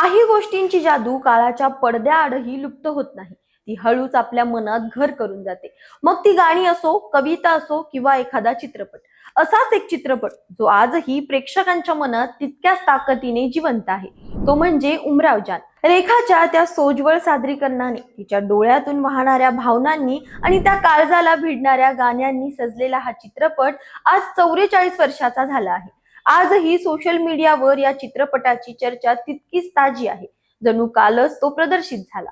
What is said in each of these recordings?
काही गोष्टींची जादू काळाच्या पडद्याआडही लुप्त होत नाही. ती हळूच आपल्या मनात घर करून जाते. मग ती गाणी असो कविता असो किंवा एखादा चित्रपट असाच एक चित्रपट जो आजही प्रेक्षकांच्या मनात तितक्याच ताकदीने जिवंत आहे. तो म्हणजे उमराव जान. रेखाच्या त्या सोज्वळ सादरीकरणाने तिच्या डोळ्यातून वाहणाऱ्या भावनांनी आणि त्या काळजाला भिडणाऱ्या गाण्यांनी सजलेला हा चित्रपट आज चौवेचाळीस वर्षाचा झाला आहे. आजही सोशल मीडियावर या चित्रपटाची चर्चा तितकीच ताजी आहे. जणू कालच तो प्रदर्शित झाला.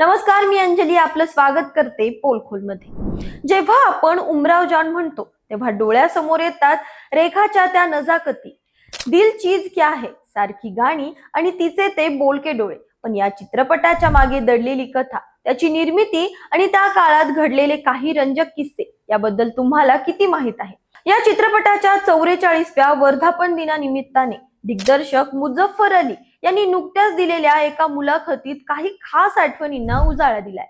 नमस्कार मी अंजली. आपलं स्वागत करते पोलखोलमध्ये. जेव्हा आपण उमराव जॉन म्हणतो तेव्हा डोळ्यासमोर येतात रेखाच्या त्या नजाकती. दिल चीज क्या है? सारखी गाणी आणि तिचे ते बोलके डोळे. पण या चित्रपटाच्या मागे दडलेली कथा त्याची निर्मिती आणि त्या काळात घडलेले काही रंजक किस्से याबद्दल तुम्हाला किती माहीत आहे? या चित्रपटाच्या चौवेचाळीसव्या वर्धापन दिनानिमित्ताने दिग्दर्शक मुझफ्फर अली यांनी नुकत्याच दिलेल्या एका मुलाखतीत काही खास आठवणींना उजाळा दिलाय.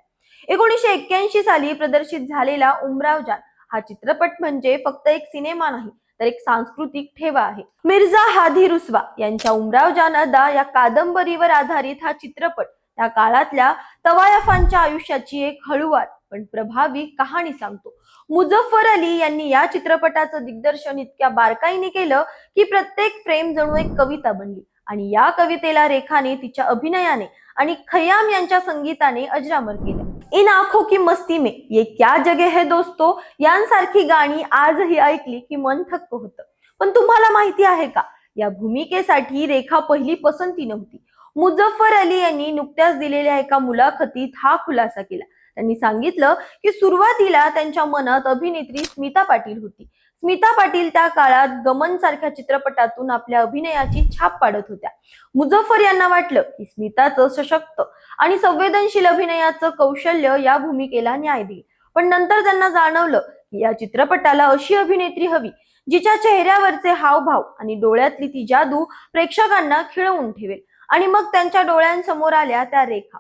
एकोणीशे एक्क्याऐंशी साली प्रदर्शित झालेला उमराव जान हा चित्रपट म्हणजे फक्त एक सिनेमा नाही तर एक सांस्कृतिक ठेवा आहे. मिर्झा हादी रुसवा यांच्या उमराव जान अदा या कादंबरीवर आधारित हा चित्रपट त्या काळातल्या तवायफांच्या आयुष्याची एक हळूवार पण प्रभावी कहाणी सांगतो. मुझफ्फर अली यांनी या चित्रपटाचं दिग्दर्शन इतक्या बारकाईने केलं की प्रत्येक फ्रेम जणू एक कविता बनली. आणि या कवितेला रेखाने तिच्या अभिनयाने आणि खयाम यांच्या संगीताने अजरामर केलं. इन आंखों की मस्ती में ये क्या जगे है दोस्तो? यांसारखी गाणी आजही ऐकली की मन थक्क होतं. पण तुम्हाला माहिती आहे का? या भूमिकेसाठी रेखा पहिली पसंती नव्हती. मुझफ्फर अली यांनी नुकत्याच दिलेल्या एका मुलाखतीत हा खुलासा केला. त्यांनी सांगितलं की सुरुवातीला त्यांच्या मनात अभिनेत्री स्मिता पाटील होती. स्मिता पाटील त्या काळात गमन सारख्या चित्रपटातून आपल्या अभिनयाची छाप पाडत होत्या. मुझफ्फर यांना वाटलं की स्मिताचं सशक्त आणि संवेदनशील अभिनयाचं कौशल्य या भूमिकेला न्याय देईल. पण नंतर त्यांना जाणवलं की या चित्रपटाला अशी अभिनेत्री हवी जिच्या चेहऱ्यावरचे हावभाव आणि डोळ्यातली ती जादू प्रेक्षकांना खिळवून ठेवेल. आणि मग त्यांच्या डोळ्यांसमोर आल्या त्या रेखा.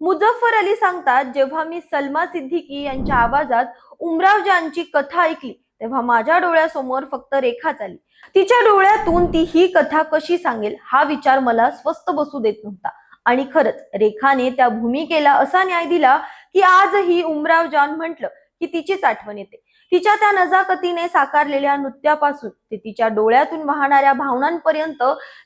मुझफ्फर अली सांगतात जेव्हा मी सलमा सिद्दीकी यांच्या आवाजात उमरावजांची कथा ऐकली तेव्हा माझ्या डोळ्यासमोर फक्त रेखाच आली. तिच्या डोळ्यातून ती ही कथा कशी सांगेल हा विचार मला स्वस्थ बसू देत नव्हता. आणि खरंच रेखाने त्या भूमिकेला असा न्याय दिला की आजही उमराव जॉन म्हटलं की तिचीच आठवण येते. तिच्या त्या नजाकतीने साकारलेल्या नृत्यापासून ते तिच्या डोळ्यातून वाहणाऱ्या भावनांपर्यंत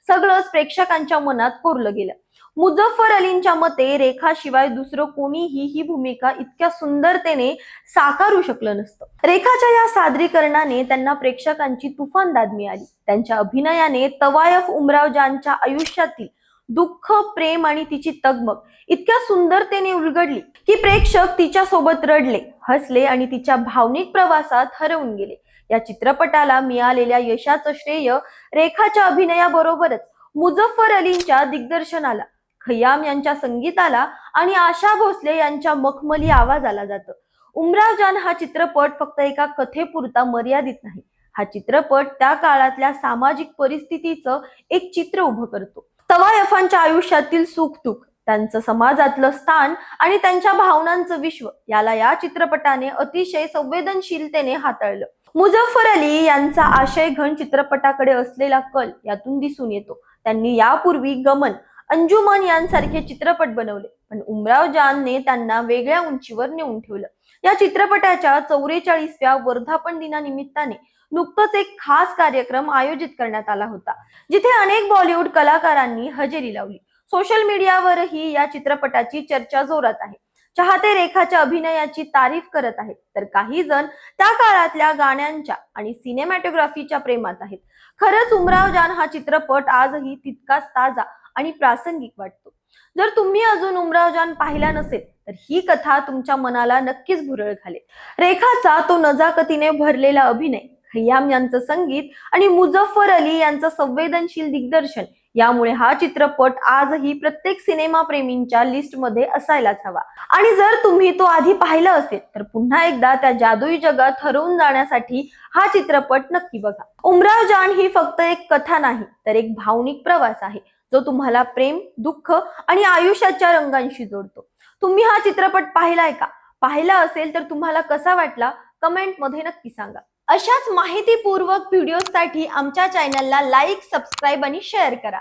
सगळंच प्रेक्षकांच्या मनात कोरलं गेलं. मुझफ्फर अलींच्या मते रेखाशिवाय दुसरं कोणीही ही भूमिका इतक्या सुंदरतेने साकारू शकलं नसतं. रेखाच्या या सादरीकरणाने त्यांना प्रेक्षकांची तुफान दाद मिळाली त्यांच्या अभिनयाने तवायफ उमरावजानच्या आयुष्यातील दुःख प्रेम आणि तिची तगमग इतक्या सुंदरतेने उलगडली की प्रेक्षक तिच्या सोबत रडले हसले आणि तिच्या भावनिक प्रवासात हरवून गेले. या चित्रपटाला मिळालेल्या यशाचं श्रेय रेखाच्या अभिनयाबरोबरच मुझफ्फर अलींच्या दिग्दर्शनाला खयाम यांच्या संगीताला आणि आशा भोसले यांच्या मखमली आवाजाला जातं. उमराव जान हा चित्रपट फक्त एका कथेपुरता मर्यादित नाही. हा चित्रपट त्या काळातल्या सामाजिक परिस्थितीचं एक चित्र उभं करतो. तवायफांच्या आयुष्यातील सुख दुःख त्यांचं समाजातलं स्थान आणि त्यांच्या भावनांचं विश्व याला या चित्रपटाने अतिशय संवेदनशीलतेने हाताळलं. मुझफ्फर अली यांचा आशय घन चित्रपटाकडे असलेला कल यातून दिसून येतो. त्यांनी यापूर्वी गमन अंजुमन यांसारखे चित्रपट बनवले. पण उमराव जानने त्यांना वेगळ्या उंचीवर नेऊन ठेवलं. या चित्रपटाच्या चौवेचाळीसव्या वर्धापन दिनानिमित्ताने नुकतंच एक खास कार्यक्रम आयोजित करण्यात आला होता जिथे अनेक बॉलिवूड कलाकारांनी हजेरी लावली. सोशल मीडियावरही या चित्रपटाची चर्चा जोरात आहे. चाहते रेखाच्या अभिनयाची तारीफ करत आहेत तर काही जण त्या काळातल्या गाण्यांच्या आणि सिनेमॅटोग्राफीच्या प्रेमात आहेत. खरंच उमराव जान हा चित्रपट आजही तितकाच ताजा आणि प्रासंगिक वाटतो. जर तुम्ही अजून उमरावजान पाहिला नसेल तर ही कथा तुमच्या मनाला नक्कीच भुरळ घालेल. रेखाचा तो नजाकतीने भरलेला अभिनय खय्याम यांचं संगीत आणि मुझफ्फर अली यांचं संवेदनशील दिग्दर्शन यामुळे हा चित्रपट आजही प्रत्येक सिनेमा प्रेमींच्या लिस्टमध्ये असायलाच हवा. आणि जर तुम्ही तो आधी पाहिला असेल तर पुन्हा एकदा त्या जादुई जगात हरवून जाण्यासाठी हा चित्रपट नक्की बघा. उमराव जान ही फक्त एक कथा नाही तर एक भावनिक प्रवास आहे. जो तुम्हाला प्रेम दुःख आणि आयुष्याच्या रंगांशी जोडतो. तुम्ही हा चित्रपट पाहिलाय का? पाहिला असेल तर तुम्हाला कसा वाटला? कमेंटमध्ये नक्की सांगा. अशाच माहितीपूर्वक व्हिडिओसाठी आमच्या चॅनलला लाईक सबस्क्राईब आणि शेअर करा.